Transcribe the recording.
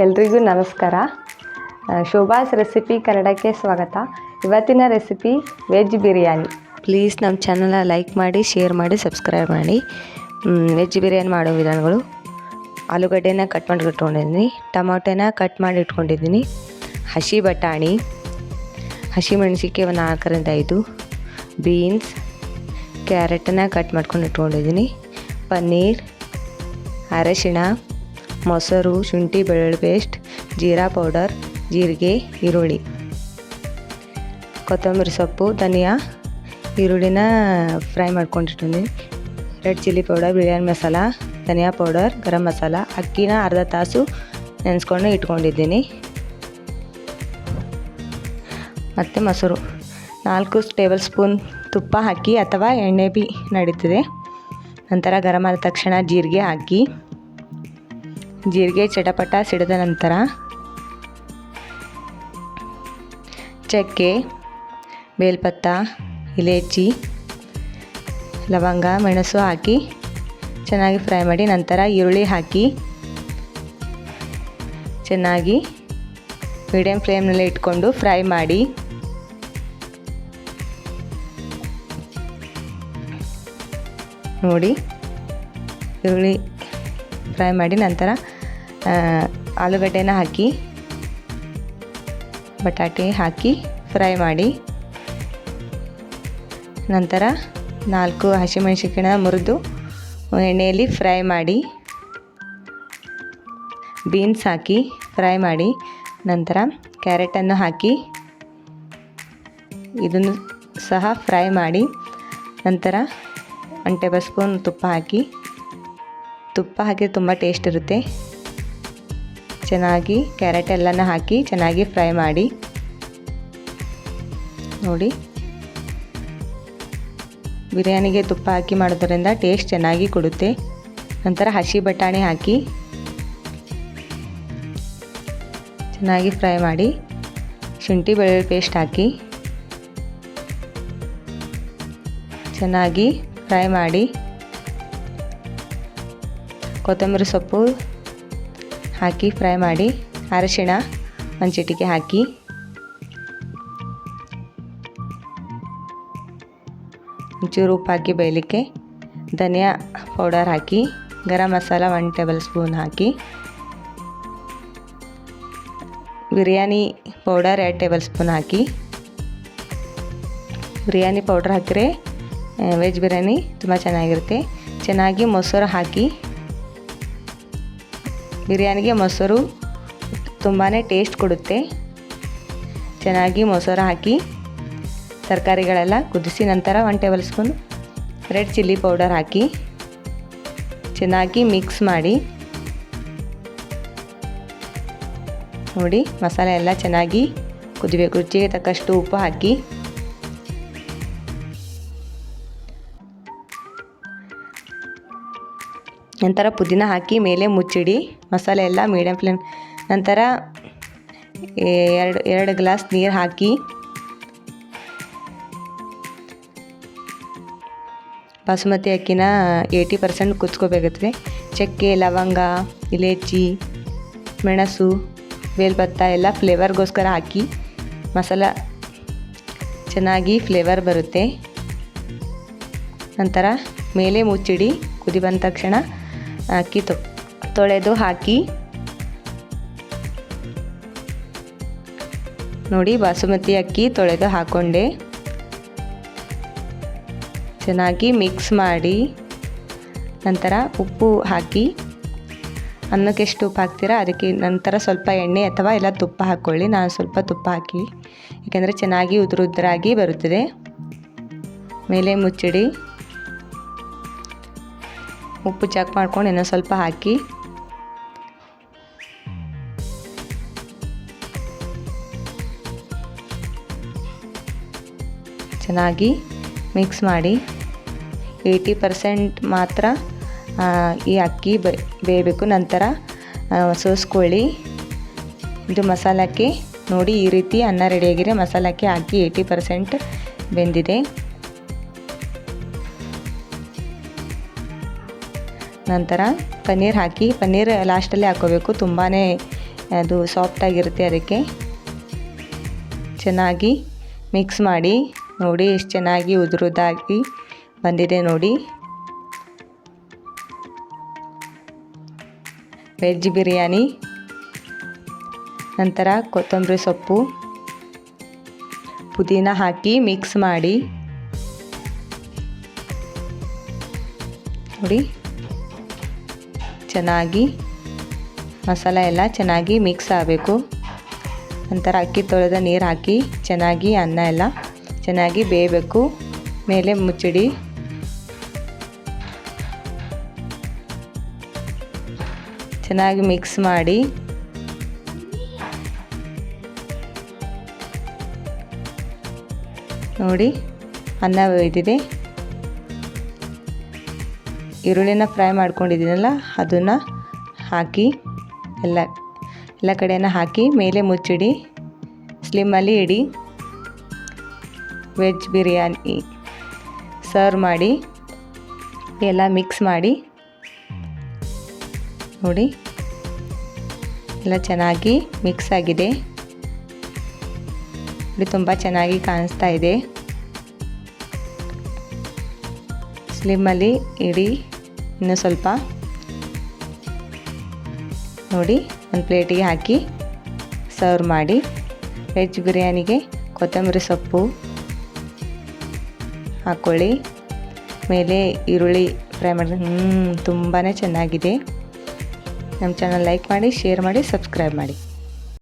ಎಲ್ರಿಗೂ ನಮಸ್ಕಾರ. ಶೋಭಾಸ್ ರೆಸಿಪಿ ಕನ್ನಡಕ್ಕೆ ಸ್ವಾಗತ. ಇವತ್ತಿನ ರೆಸಿಪಿ ವೆಜ್ ಬಿರಿಯಾನಿ. ಪ್ಲೀಸ್ ನಮ್ಮ ಚಾನಲ್ನ ಲೈಕ್ ಮಾಡಿ, ಶೇರ್ ಮಾಡಿ, ಸಬ್ಸ್ಕ್ರೈಬ್ ಮಾಡಿ. ವೆಜ್ ಬಿರಿಯಾನಿ ಮಾಡೋ ವಿಧಾನಗಳು. ಆಲೂಗಡ್ಡೆನ ಕಟ್ ಮಾಡಿ ಇಟ್ಕೊಂಡಿದ್ದೀನಿ ಟೊಮಾಟೋನ ಕಟ್ ಮಾಡಿ ಇಟ್ಕೊಂಡಿದ್ದೀನಿ ಹಸಿ ಬಟಾಣಿ, ಹಸಿ ಮೆಣಸಿಕೆ ಒಂದು ನಾಲ್ಕರಿಂದ ಐದು, ಬೀನ್ಸ್, ಕ್ಯಾರೆಟನ್ನು ಕಟ್ ಮಾಡ್ಕೊಂಡು ಇಟ್ಕೊಂಡಿದ್ದೀನಿ ಪನ್ನೀರ್, ಅರಶಿಣ ಮೊಸರು, ಶುಂಠಿ ಬೆಳ್ಳುಳ್ಳಿ ಪೇಸ್ಟ್, ಜೀರಾ ಪೌಡರ್, ಜೀರಿಗೆ, ಈರುಳ್ಳಿ. ಕೊತ್ತಂಬರಿ ಸೊಪ್ಪು, ಧನಿಯಾ, ಈರುಳ್ಳಿನ fry ಮಾಡ್ಕೊಂಡಿಟ್ಟಿದ್ದೀನಿ red chilli powder, biryani masala, ಧನಿಯಾ ಪೌಡರ್, ಗರಂ ಮಸಾಲ, ಅಕ್ಕಿನ ಅರ್ಧ ತಾಸು ನೆನೆಸ್ಕೊಂಡು ಇಟ್ಕೊಂಡಿದ್ದೀನಿ. ಮತ್ತು ಮೊಸರು. ನಾಲ್ಕು ಟೇಬಲ್ ಸ್ಪೂನ್ ತುಪ್ಪ ಹಾಕಿ ಅಥವಾ ಎಣ್ಣೆ ಬಿ ನಡೀತದೆ. ನಂತರ ಗರಂ ಆದ ತಕ್ಷಣ ಜೀರಿಗೆ ಹಾಕಿ. ಜೀರಿಗೆ, ಚಟಪಟ, ಸಿಡಿದ ನಂತರ ಚಕ್ಕೆ, ಬೇಲ್ಪತ್ತ, ಇಲೇಚಿ, ಲವಂಗ, ಮೆಣಸು ಹಾಕಿ ಚೆನ್ನಾಗಿ ಫ್ರೈ ಮಾಡಿ ನಂತರ ಈರುಳ್ಳಿ ಹಾಕಿ ಚೆನ್ನಾಗಿ ಮೀಡಿಯಮ್ ಫ್ಲೇಮ್ನಲ್ಲಿ ಇಟ್ಕೊಂಡು ಫ್ರೈ ಮಾಡಿ ನೋಡಿ, ಈರುಳ್ಳಿ ಫ್ರೈ ಮಾಡಿ ನಂತರ ಆಲೂಗಡ್ಡೆನ ಹಾಕಿ, ಬಟಾಟೆ ಹಾಕಿ, ಫ್ರೈ ಮಾಡಿ, ನಂತರ ನಾಲ್ಕು ಹಸಿಮೆಣಸಿನ ಮುರಿದು ಎಣ್ಣೆಯಲ್ಲಿ ಫ್ರೈ ಮಾಡಿ, ಬೀನ್ಸ್ ಹಾಕಿ ಫ್ರೈ ಮಾಡಿ, ನಂತರ ಕ್ಯಾರೆಟನ್ನು ಹಾಕಿ, ಇದನ್ನು ಸಹ ಫ್ರೈ ಮಾಡಿ, ನಂತರ ಒನ್ ಟೇಬಲ್ ಸ್ಪೂನ್ ತುಪ್ಪ ಹಾಕಿ ತುಪ್ಪ ಹಾಕಿ ತುಂಬ ಟೇಸ್ಟ್ ಇರುತ್ತೆ. ಚೆನ್ನಾಗಿ ಕ್ಯಾರೆಟ್ ಎಲ್ಲನ ಹಾಕಿ ಚೆನ್ನಾಗಿ ಫ್ರೈ ಮಾಡಿ. ನೋಡಿ. ಬಿರಿಯಾನಿಗೆ ತುಪ್ಪ ಹಾಕಿ ಮಾಡೋದ್ರಿಂದ ಟೇಸ್ಟ್ ಚೆನ್ನಾಗಿ ಕೊಡುತ್ತೆ. ನಂತರ ಹಸಿ ಬಟಾಣಿ ಹಾಕಿ ಚೆನ್ನಾಗಿ ಫ್ರೈ ಮಾಡಿ ಶುಂಠಿ ಬೆಳ್ಳುಳ್ಳಿ ಪೇಸ್ಟ್ ಹಾಕಿ ಚೆನ್ನಾಗಿ ಫ್ರೈ ಮಾಡಿ. ಕೊತ್ತಂಬರಿ ಸೊಪ್ಪು ಹಾಕಿ ಫ್ರೈ ಮಾಡಿ ಅರಶಿಣ ಒಂದು ಹಾಕಿ. ಒಂಚೂರು ಉಪ್ಪು ಹಾಕಿ ಬೇಯಲಿಕ್ಕೆ ಧನಿಯಾ ಪೌಡರ್ ಹಾಕಿ, garam masala one tablespoon ಹಾಕಿ. ಬಿರಿಯಾನಿ ಪೌಡರ್ ಎರಡು ಟೇಬಲ್ ಸ್ಪೂನ್ ಹಾಕಿ. ಬಿರಿಯಾನಿ ಪೌಡ್ರ್ ಹಾಕಿದ್ರೆ, ವೆಜ್ ಬಿರಿಯಾನಿ ತುಂಬ ಚೆನ್ನಾಗಿರುತ್ತೆ. ಚೆನ್ನಾಗಿ ಮೊಸರು ಹಾಕಿ ಬಿರಿಯಾನಿಗೆ ಮೊಸರು ತುಂಬಾ ಟೇಸ್ಟ್ ಕೊಡುತ್ತೆ. ಚೆನ್ನಾಗಿ ಮೊಸರು ಹಾಕಿ ತರಕಾರಿಗಳೆಲ್ಲ ಕುದಿಸಿ ನಂತರ one tablespoon red chilli powder ಹಾಕಿ ಚೆನ್ನಾಗಿ ಮಿಕ್ಸ್ ಮಾಡಿ ನೋಡಿ ಮಸಾಲೆ ಎಲ್ಲ ಚೆನ್ನಾಗಿ ಕುದಿಬೇಕು. ರುಚಿಗೆ ತಕ್ಕಷ್ಟು ಉಪ್ಪು ಹಾಕಿ ನಂತರ ಪುದೀನ ಹಾಕಿ ಮೇಲೆ ಮುಚ್ಚಿಡಿ. ಮಸಾಲೆ ಎಲ್ಲ ಮೀಡಿಯಂ ಫ್ಲೇಮ್ ನಂತರ ಎರಡು ಎರಡು ಗ್ಲಾಸ್ ನೀರು ಹಾಕಿ. ಬಾಸುಮತಿ ಅಕ್ಕಿನ ಏಯ್ಟಿ ಪರ್ಸೆಂಟ್ ಕುದಿಸ್ಕೋಬೇಕಾಗ್ತದೆ. ಚಕ್ಕೆ, ಲವಂಗ, ಇಲೇಚಿ, ಮೆಣಸು ಬೇಲ್ಪತ್ತ ಎಲ್ಲ ಫ್ಲೇವರ್ಗೋಸ್ಕರ ಹಾಕಿ ಮಸಾಲ ಚೆನ್ನಾಗಿ ಫ್ಲೇವರ್ ಬರುತ್ತೆ. ನಂತರ ಮೇಲೆ ಮುಚ್ಚಿಡಿ. ಕುದಿ ಬಂದ ತಕ್ಷಣ ಅಕ್ಕಿ ತೊಳೆದು ಹಾಕಿ. ನೋಡಿ, ಬಾಸುಮತಿ ಅಕ್ಕಿ ತೊಳೆದು ಹಾಕೊಂಡೆ. ಚೆನ್ನಾಗಿ ಮಿಕ್ಸ್ ಮಾಡಿ. ನಂತರ ಉಪ್ಪು ಹಾಕಿ. ಅನ್ನಕ್ಕೆ ಎಷ್ಟು ಉಪ್ಪು ಹಾಕ್ತೀರಾ ಅದಕ್ಕೆ ನಂತರ ಸ್ವಲ್ಪ ಎಣ್ಣೆ ಅಥವಾ ಎಲ್ಲ ತುಪ್ಪ ಹಾಕ್ಕೊಳ್ಳಿ ನಾನು ಸ್ವಲ್ಪ ತುಪ್ಪ ಹಾಕಿ. ಏಕೆಂದರೆ ಚೆನ್ನಾಗಿ ಉದುರುದ್ರಾಗಿ ಬರುತ್ತದೆ. ಮೇಲೆ ಮುಚ್ಚಿಡಿ. ಉಪ್ಪು ಚೆಕ್ ಮಾಡ್ಕೊಂಡು ಇನ್ನೊಂದು ಸ್ವಲ್ಪ ಹಾಕಿ. ಚೆನ್ನಾಗಿ ಮಿಕ್ಸ್ ಮಾಡಿ. ಏಯ್ಟಿ ಪರ್ಸೆಂಟ್ ಮಾತ್ರ ಈ ಅಕ್ಕಿ ಬೇಯಬೇಕು. ನಂತರ ಸೋಸ್ಕೊಳ್ಳಿ. ಇದು ಮಸಾಲಕ್ಕೆ ನೋಡಿ ಈ ರೀತಿ ಅನ್ನ ರೆಡಿಯಾಗಿದೆ ಮಸಾಲಕ್ಕೆ ಹಾಕಿ ಏಯ್ಟಿ ಪರ್ಸೆಂಟ್ ಬೆಂದಿದೆ. ನಂತರ ಪನ್ನೀರ್ ಹಾಕಿ, ಪನ್ನೀರ್ ಲಾಸ್ಟಲ್ಲಿ ಹಾಕೋಬೇಕು. ತುಂಬಾ ಅದು ಸಾಫ್ಟಾಗಿರುತ್ತೆ ಅದಕ್ಕೆ. ಚೆನ್ನಾಗಿ ಮಿಕ್ಸ್ ಮಾಡಿ, ನೋಡಿ ಎಷ್ಟು ಚೆನ್ನಾಗಿ ಉದುರುದಾಗಿ ಬಂದಿದೆ ನೋಡಿ. ವೆಜ್ ಬಿರಿಯಾನಿ, ನಂತರ ಕೊತ್ತಂಬರಿ ಸೊಪ್ಪು, ಪುದೀನ ಹಾಕಿ ಮಿಕ್ಸ್ ಮಾಡಿ. ನೋಡಿ. ಚೆನ್ನಾಗಿ ಮಸಾಲ ಎಲ್ಲ ಚೆನ್ನಾಗಿ ಮಿಕ್ಸ್ ಆಗಬೇಕು. ನಂತರ ಅಕ್ಕಿ ತೊಳೆದ ನೀರು ಹಾಕಿ ಚೆನ್ನಾಗಿ ಅನ್ನ ಎಲ್ಲ ಚೆನ್ನಾಗಿ ಬೇಯಬೇಕು. ಮೇಲೆ ಮುಚ್ಚಿಡಿ. ಚೆನ್ನಾಗಿ ಮಿಕ್ಸ್ ಮಾಡಿ. ನೋಡಿ, ಅನ್ನ ಬೇಯ್ದಿದೆ ಈರುಳ್ಳಿನ ಫ್ರೈ ಮಾಡ್ಕೊಂಡಿದ್ದೀನಲ್ಲ, ಅದನ್ನು ಹಾಕಿ ಎಲ್ಲ ಎಲ್ಲ ಕಡೆಯನ್ನು ಹಾಕಿ ಮೇಲೆ ಮುಚ್ಚಿಡಿ. ಸ್ಲಿಮ್ಮಲ್ಲಿ ಇಡಿ. ವೆಜ್ ಬಿರಿಯಾನಿ ಸರ್ವ್ ಮಾಡಿ, ಎಲ್ಲ ಮಿಕ್ಸ್ ಮಾಡಿ. ನೋಡಿ, ಎಲ್ಲ ಚೆನ್ನಾಗಿ ಮಿಕ್ಸ್ ಆಗಿದೆ. ನೋಡಿ, ತುಂಬ ಚೆನ್ನಾಗಿ ಕಾಣಿಸ್ತಾ ಇದೆ. ಸ್ಲಿಮ್ಮಲ್ಲಿ ಇಡಿ. ಇನ್ನೂ ಸ್ವಲ್ಪ ನೋಡಿ ಒಂದು ಪ್ಲೇಟಿಗೆ ಹಾಕಿ ಸರ್ವ್ ಮಾಡಿ ವೆಜ್ ಬಿರಿಯಾನಿಗೆ ಕೊತ್ತಂಬರಿ ಸೊಪ್ಪು ಹಾಕ್ಕೊಳ್ಳಿ. ಮೇಲೆ ಈರುಳ್ಳಿ ಫ್ರೈ ಮಾಡಿ ತುಂಬಾ ಚೆನ್ನಾಗಿದೆ. ನಮ್ಮ ಚಾನಲ್ ಲೈಕ್ ಮಾಡಿ, ಶೇರ್ ಮಾಡಿ, ಸಬ್ಸ್ಕ್ರೈಬ್ ಮಾಡಿ.